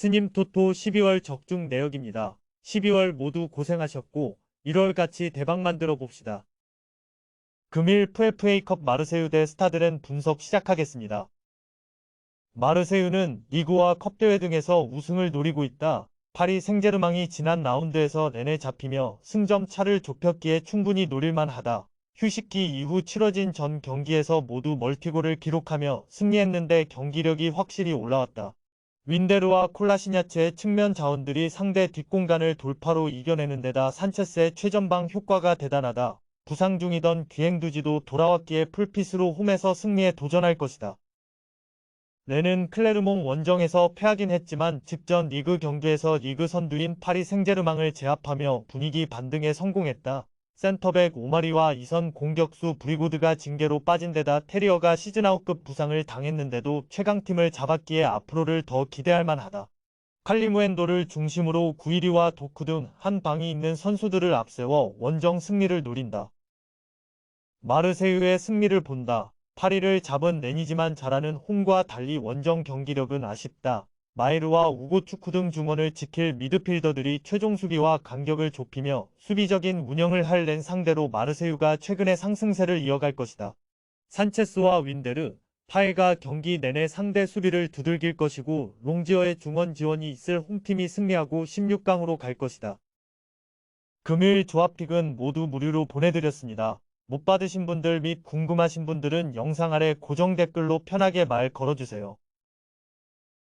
스님 토토 12월 적중 내역입니다. 12월 모두 고생하셨고 1월 같이 대박 만들어 봅시다. 금일 FFA컵 마르세유 대 스타들은 분석 시작하겠습니다. 마르세유는 리그와 컵대회 등에서 우승을 노리고 있다. 파리 생제르망이 지난 라운드에서 내내 잡히며 승점 차를 좁혔기에 충분히 노릴만 하다. 휴식기 이후 치러진 전 경기에서 모두 멀티골을 기록하며 승리했는데 경기력이 확실히 올라왔다. 윈데르와 콜라시냐츠의 측면 자원들이 상대 뒷공간을 돌파로 이겨내는 데다 산체스의 최전방 효과가 대단하다. 부상 중이던 기행두지도 돌아왔기에 풀핏으로 홈에서 승리에 도전할 것이다. 레는 클레르몽 원정에서 패하긴 했지만 직전 리그 경기에서 리그 선두인 파리 생제르망을 제압하며 분위기 반등에 성공했다. 센터백 오마리와 이선 공격수 브리고드가 징계로 빠진 데다 테리어가 시즌아웃급 부상을 당했는데도 최강팀을 잡았기에 앞으로를 더 기대할 만하다. 칼리무엔도를 중심으로 구이리와 도쿠 등한 방이 있는 선수들을 앞세워 원정 승리를 노린다. 마르세유의 승리를 본다. 파리를 잡은 렌이지만 잘하는 홈과 달리 원정 경기력은 아쉽다. 마이르와 우고 축구 등 중원을 지킬 미드필더들이 최종 수비와 간격을 좁히며 수비적인 운영을 할 렌 상대로 마르세유가 최근의 상승세를 이어갈 것이다. 산체스와 윈데르, 파이가 경기 내내 상대 수비를 두들길 것이고 롱지어의 중원 지원이 있을 홈팀이 승리하고 16강으로 갈 것이다. 금요일 조합픽은 모두 무료로 보내드렸습니다. 못 받으신 분들 및 궁금하신 분들은 영상 아래 고정 댓글로 편하게 말 걸어주세요.